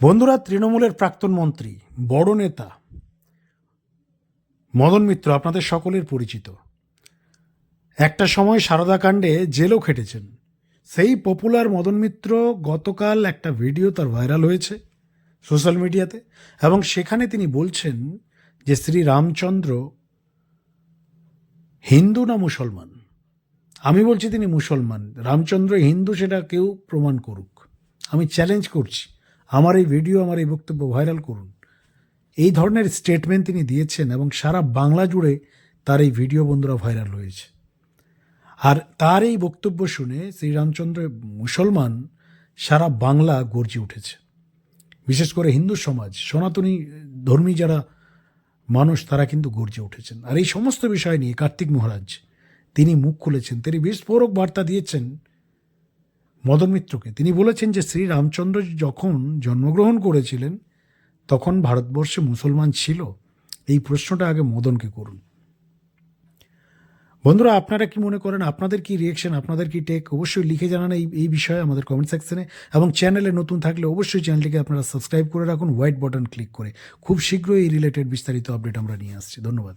বন্ধুরা, তৃণমূলের প্রাক্তন মন্ত্রী, বড় নেতা মদন মিত্র আপনাদের সকলের পরিচিত। একটা সময় সারদা কাণ্ডে জেলও খেটেছেন। সেই পপুলার মদন মিত্র গতকাল একটা ভিডিও তার ভাইরাল হয়েছে সোশ্যাল মিডিয়াতে এবং সেখানে তিনি বলছেন যে, শ্রী রামচন্দ্র হিন্দু না মুসলমান? আমি বলছি তিনি মুসলমান। রামচন্দ্র হিন্দু সেটা কেউ প্রমাণ করুক। আমি চ্যালেঞ্জ করছি। আমার এই ভিডিও, আমার এই বক্তব্য ভাইরাল করুন। এই ধরনের স্টেটমেন্ট তিনি দিয়েছেন এবং সারা বাংলা জুড়ে তার এই ভিডিও বন্ধুরা ভাইরাল হয়েছে। আর তার এই বক্তব্য শুনে শ্রীরামচন্দ্র মুসলমান সারা বাংলা গর্জে উঠেছে। বিশেষ করে হিন্দু সমাজ, সনাতনী ধর্মী যারা মানুষ, তারা কিন্তু গর্জে উঠেছেন। আর এই সমস্ত বিষয় নিয়ে কার্তিক মহারাজ তিনি মুখ খুলেছেন। তিনি বিস্ফোরক বার্তা দিয়েছেন মদন মিত্রকে তিনি বলেছেন যে শ্রী রামচন্দ্র যখন জন্মগ্রহণ করেছিলেন, তখন ভারতবর্ষে মুসলমান ছিল। এই প্রশ্নটা আগে মদনকে করুন। বন্ধুরা, আপনারা কি মনে করেন, আপনাদের কি রিয়েকশন আপনাদের কি টেক অবশ্যই লিখে জানান এই এই বিষয়ে আমাদের কমেন্ট সেকশনে এবং চ্যানেলে নতুন থাকলে অবশ্যই চ্যানেলটিকে আপনারা সাবস্ক্রাইব করে রাখুন হোয়াইট বাটন ক্লিক করে। খুব শীঘ্রই এই রিলেটেড বিস্তারিত আপডেট আমরা নিয়ে আসছি। ধন্যবাদ।